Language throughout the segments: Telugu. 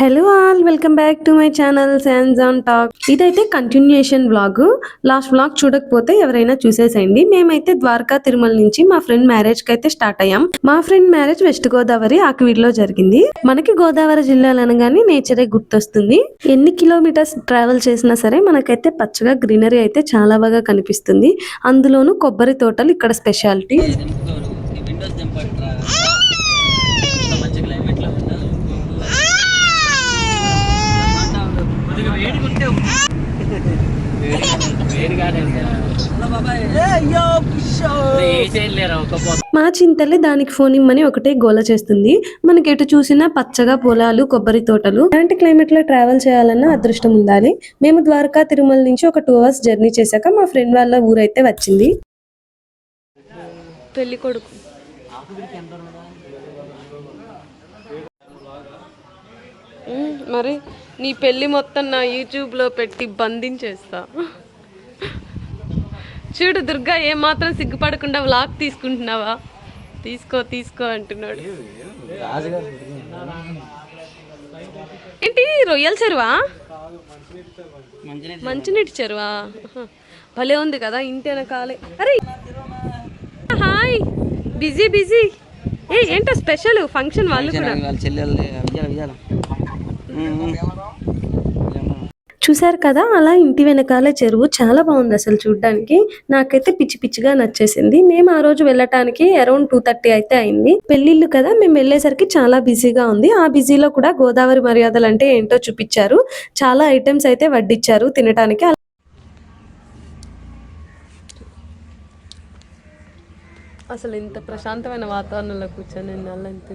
Hello all welcome back to my channel Sans on talk ఇదైతే కంటిన్యూషన్ వ్లాగ్ లాస్ట్ వ్లాగ్ చూడకపోతే ఎవరైనా చూసేసేయండి. మేమైతే ద్వారకా తిరుమల నుంచి మా ఫ్రెండ్ మ్యారేజ్కి అయితే స్టార్ట్ అయ్యాం. మా ఫ్రెండ్ మ్యారేజ్ వెస్ట్ గోదావరి ఆకివీడులో జరిగింది. మనకి గోదావరి జిల్లాలో అనగానే నేచరే గుర్తొస్తుంది. ఎన్ని కిలోమీటర్స్ ట్రావెల్ చేసినా సరే మనకైతే పచ్చగా గ్రీనరీ అయితే చాలా బాగా కనిపిస్తుంది. అందులోనూ కొబ్బరి తోటలు ఇక్కడ స్పెషాలిటీ దింపుకోరు ఈ విండోస్ దింపట్రా ఇంత మంచి క్లైమేట్లో ఉన్నా కొద్దిగా వేడిగా ఉంటే వేడిగానే ఏ చేయలేరా ఒక పొద్దు మా చింతల్లి దానికి ఫోన్ ఇమ్మని ఒకటే గోల చేస్తుంది. మనకి ఎటు చూసినా పచ్చగా పొలాలు కొబ్బరి తోటలు. ఇలాంటి క్లైమేట్లో ట్రావెల్ చేయాలన్న అదృష్టం ఉండాలి. మేము ద్వారకా తిరుమల నుంచి ఒక టూ అవర్స్ జర్నీ చేశాక మా ఫ్రెండ్ వాళ్ళ ఊరైతే వచ్చింది. పెళ్ళి కొడుకు మరి నీ పెళ్ళి మొత్తం నా యూట్యూబ్లో పెట్టి బంధించేస్తా. చూడు దుర్గా ఏమాత్రం సిగ్గుపడకుండా వ్లాగ్ తీసుకుంటున్నావా? తీసుకో తీసుకో అంటున్నాడు. ఏంటి రొయ్యల చెరువా? మంచినీటి చెరువా. భలే ఉంది కదా ఇంటి వెనకాలే. అరే హాయ్ బిజీ బిజీ. ఏ ఏంటో స్పెషల్ ఫంక్షన్ వాళ్ళు కూడా. చూశారు కదా అలా ఇంటి వెనకాలే చెరువు చాలా బాగుంది అసలు చూడడానికి. నాకైతే పిచ్చి పిచ్చిగా నచ్చేసింది. మేము ఆ రోజు వెళ్ళటానికి అరౌండ్ టూ థర్టీ అయితే అయింది. పెళ్ళిళ్ళు కదా మేము వెళ్ళేసరికి చాలా బిజీగా ఉంది. ఆ బిజీలో కూడా గోదావరి మర్యాదలు అంటే ఏంటో చూపించారు. చాలా ఐటమ్స్ అయితే వడ్డిచ్చారు తినటానికి. అసలు ఇంత ప్రశాంతమైన వాతావరణంలో కూర్చొని నల్లంతి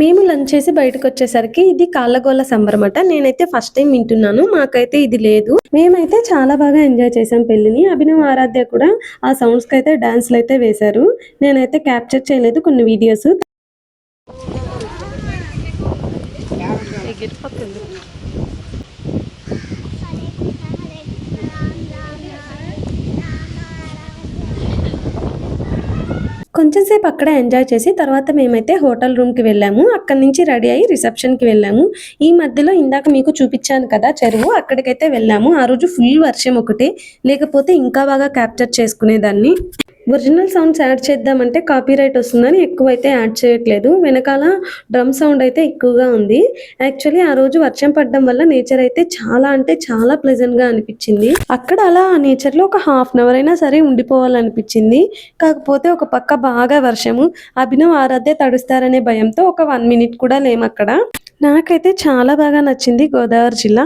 మేము లంచ్ చేసి బయటకు వచ్చేసరికి ఇది కాళ్ళగోళ్ళ సంబరమట. నేనైతే ఫస్ట్ టైం వింటున్నాను. మాకైతే ఇది లేదు. మేమైతే చాలా బాగా ఎంజాయ్ చేసాం పెళ్ళిని అభినవ్ ఆరాధ్య కూడా ఆ సౌండ్స్కి అయితే డాన్స్లు అయితే వేశారు. నేనైతే క్యాప్చర్ చేయలేదు కొన్ని వీడియోస్ కొంచెం సేపు అక్కడ ఎంజాయ్ చేసి తర్వాత మేమైతే హోటల్ రూమ్కి వెళ్ళాము. అక్కడి నుంచి రెడీ అయ్యి రిసెప్షన్కి వెళ్ళాము. ఈ మధ్యలో ఇందాక మీకు చూపించాను కదా చెరువు అక్కడికైతే వెళ్ళాము. ఆ రోజు ఫుల్ వర్షం ఒకటే. లేకపోతే ఇంకా బాగా క్యాప్చర్ చేసుకునేదాన్ని. ఒరిజినల్ సౌండ్స్ యాడ్ చేద్దామంటే కాపీ రైట్ వస్తుందని ఎక్కువైతే యాడ్ చేయట్లేదు. వెనకాల డ్రమ్ సౌండ్ అయితే ఎక్కువగా ఉంది. యాక్చువల్లీ ఆ రోజు వర్షం పడడం వల్ల నేచర్ అయితే చాలా అంటే చాలా ప్లెజెంట్గా అనిపించింది. అక్కడ అలా ఆ నేచర్లో ఒక హాఫ్ అన్ అవర్ అయినా సరే ఉండిపోవాలనిపించింది. కాకపోతే ఒక పక్క బాగా వర్షము అభినవ్ ఆరాధ్య తడుస్తారనే భయంతో ఒక వన్ మినిట్ కూడా లేము అక్కడ నాకైతే చాలా బాగా నచ్చింది గోదావరి జిల్లా.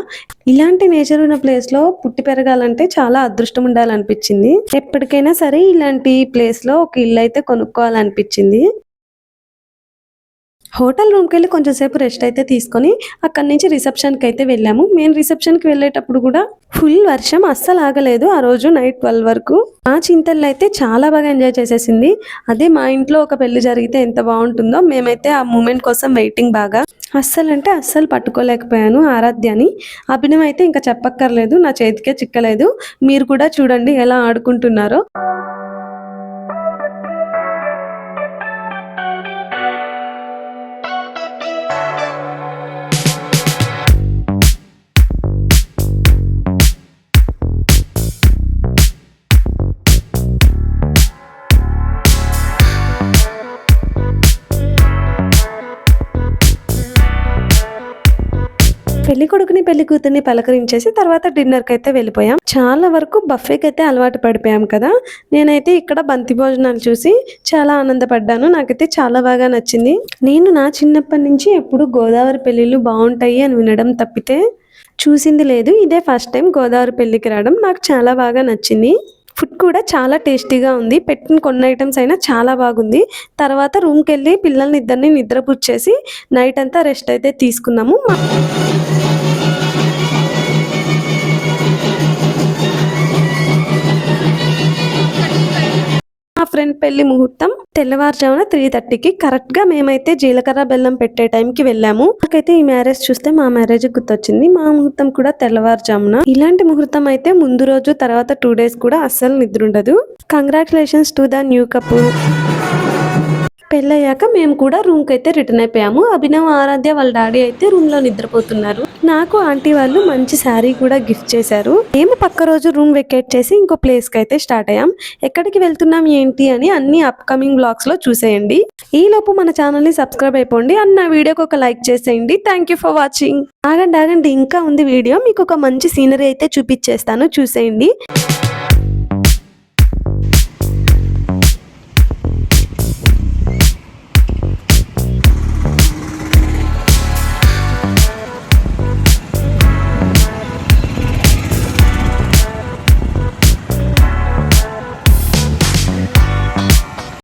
ఇలాంటి నేచర్ ఉన్న ప్లేస్లో పుట్టి పెరగాలంటే చాలా అదృష్టం ఉండాలనిపించింది. ఎప్పటికైనా సరే ఇలాంటి ప్లేస్లో ఒక ఇల్లు అయితే కొనుక్కోవాలనిపించింది. హోటల్ రూమ్కి వెళ్ళి కొంచెం సేపు రెస్ట్ అయితే తీసుకొని అక్కడి నుంచి రిసెప్షన్కి అయితే వెళ్ళాము. మేము రిసెప్షన్కి వెళ్ళేటప్పుడు కూడా ఫుల్ వర్షం అస్సలు ఆగలేదు ఆ రోజు నైట్ ట్వెల్వ్ వరకు. మా చింతల్లో అయితే చాలా బాగా ఎంజాయ్ చేసేసింది. అదే మా ఇంట్లో ఒక పెళ్ళి జరిగితే ఎంత బాగుంటుందో మేమైతే ఆ మూమెంట్ కోసం వెయిటింగ్ బాగా. అస్సలు అంటే అస్సలు పట్టుకోలేకపోయాను ఆరాధ్యాని. అభినయం అయితే ఇంకా చెప్పక్కర్లేదు నా చేతికే చిక్కలేదు. మీరు కూడా చూడండి ఎలా ఆడుకుంటున్నారో. పెళ్ళి కొడుకుని పెళ్ళి కూతుర్ని పలకరించేసి తర్వాత డిన్నర్కి అయితే వెళ్ళిపోయాం. చాలా వరకు బఫేకి అయితే అలవాటు పడిపోయాం కదా. నేనైతే ఇక్కడ బంతి భోజనాలు చూసి చాలా ఆనందపడ్డాను. నాకైతే చాలా బాగా నచ్చింది. నేను నా చిన్నప్పటి నుంచి ఎప్పుడు గోదావరి పెళ్ళిళ్ళు బాగుంటాయి అని వినడం తప్పితే చూసింది లేదు. ఇదే ఫస్ట్ టైం గోదావరి పెళ్ళికి రావడం నాకు చాలా బాగా నచ్చింది. ఫుడ్ కూడా చాలా టేస్టీగా ఉంది. పెట్టిన కొన్ని ఐటమ్స్ అయినా చాలా బాగుంది. తర్వాత రూమ్కి వెళ్ళి పిల్లల్ని ఇద్దరిని నిద్రపుచ్చేసి నైట్ అంతా రెస్ట్ అయితే తీసుకున్నాము. మా- మా ఫ్రెండ్ పెళ్ళి ముహూర్తం తెల్లవారుజామున త్రీ థర్టీకి కరెక్ట్గా మేమైతే జీలకర్ర బెల్లం పెట్టే టైంకి వెళ్ళాము. నాకైతే ఈ మ్యారేజ్ చూస్తే మా మ్యారేజ్ గుర్తొచ్చింది. మా ముహూర్తం కూడా తెల్లవారుజామున. ఇలాంటి ముహూర్తం అయితే ముందు రోజు తర్వాత టూ డేస్ కూడా అస్సలు నిద్ర ఉండదు congratulations to the new couple పెళ్ళయ్యాక మేము కూడా రూమ్కి అయితే రిటర్న్ అయిపోయాము. అభినవ్ ఆరాధ్య వాళ్ళ డాడీ అయితే రూమ్లో నిద్రపోతున్నారు. నాకు ఆంటీ వాళ్ళు మంచి శారీ కూడా గిఫ్ట్ చేశారు. మేము పక్క రోజు రూమ్ వెకేట్ చేసి ఇంకో ప్లేస్కి అయితే స్టార్ట్ అయ్యాం. ఎక్కడికి వెళ్తున్నాం ఏంటి అని అన్ని అప్కమింగ్ బ్లాగ్స్లో చూసేయండి. ఈలోపు మన ఛానల్ని సబ్స్క్రైబ్ అయిపోండి. అండ్ నా వీడియోకి ఒక లైక్ చేసేయండి. థ్యాంక్ యూ ఫర్ వాచింగ్ ఆగండి ఆగండి. ఇంకా ఉంది వీడియో. మీకు ఒక మంచి సీనరీ అయితే చూపించేస్తాను. చూసేయండి.